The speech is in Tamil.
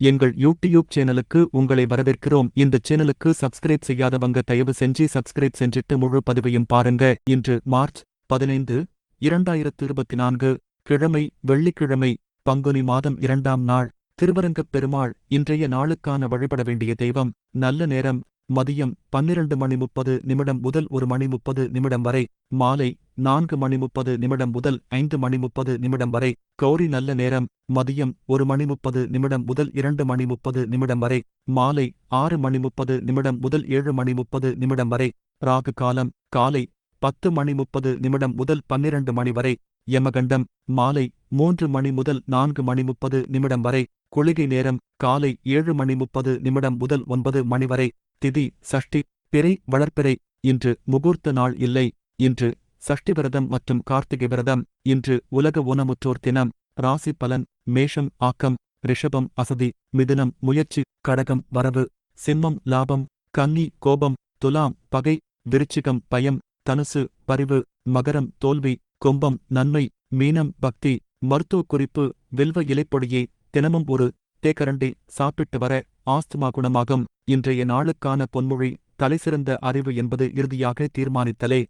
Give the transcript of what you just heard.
எங்கள் யூடியூப் சேனலுக்கு உங்களை வரவேற்கிறோம். இந்த சேனலுக்கு சப்ஸ்கிரைப் செய்யாதவங்க தயவு செஞ்சு சப்ஸ்கிரைப் செஞ்சிட்டு முழு பதிவையும் பாருங்க. இன்று மார்ச் பதினைந்து இரண்டாயிரத்து இருபத்தி நான்கு கிழமை வெள்ளிக்கிழமை பங்குனி மாதம் இரண்டாம் நாள் திருவரங்கப் பெருமாள் இன்றைய நாளுக்கான வழிபட வேண்டிய தெய்வம் நல்ல நேரம் மதியம் பன்னிரண்டு மணி முப்பது நிமிடம் முதல் ஒரு மணி முப்பது நிமிடம் வரை மாலை நான்கு மணி முப்பது நிமிடம் முதல் ஐந்து மணி முப்பது நிமிடம் வரை கௌரி நல்ல நேரம் மதியம் ஒரு மணி முப்பது நிமிடம் முதல் இரண்டு மணி முப்பது நிமிடம் வரை மாலை ஆறு மணி முப்பது நிமிடம் முதல் ஏழு மணி முப்பது நிமிடம் வரை ராகு காலம் காலை பத்து மணி முப்பது நிமிடம் முதல் பன்னிரண்டு மணி வரை யமகண்டம் மாலை மூன்று மணி முதல் நான்கு மணி முப்பது நிமிடம் வரை குளிகை நேரம் காலை ஏழு மணி முப்பது நிமிடம் முதல் ஒன்பது மணி வரை. திதி சஷ்டி பிறை வளர்ப்பிறை இன்று முகூர்த்த நாள் இல்லை. இன்று சஷ்டி விரதம் மற்றும் கார்த்திகை விரதம். இன்று உலக ஊனமுற்றோர் தினம். ராசி பலன் மேஷம் ஆக்கம் ரிஷபம் அசதி மிதுனம் முயற்சி கடகம் வரவு சிம்மம் லாபம் கன்னி கோபம் துலாம் பகை விருச்சிகம் பயம் தனுசு பரிவு மகரம் தோல்வி கும்பம் நன்மை மீனம் பக்தி மருத்துவ குறிப்பு வில்வ இலைப்பொடியை தினமும் ஒரு தேக்கரண்டி சாப்பிட்டு வர ஆஸ்துமா குணமாகும். இன்றைய நாளுக்கான பொன்மொழி தலைசிறந்த அறிவு என்பது இறுதியாக தீர்மானித்தலே.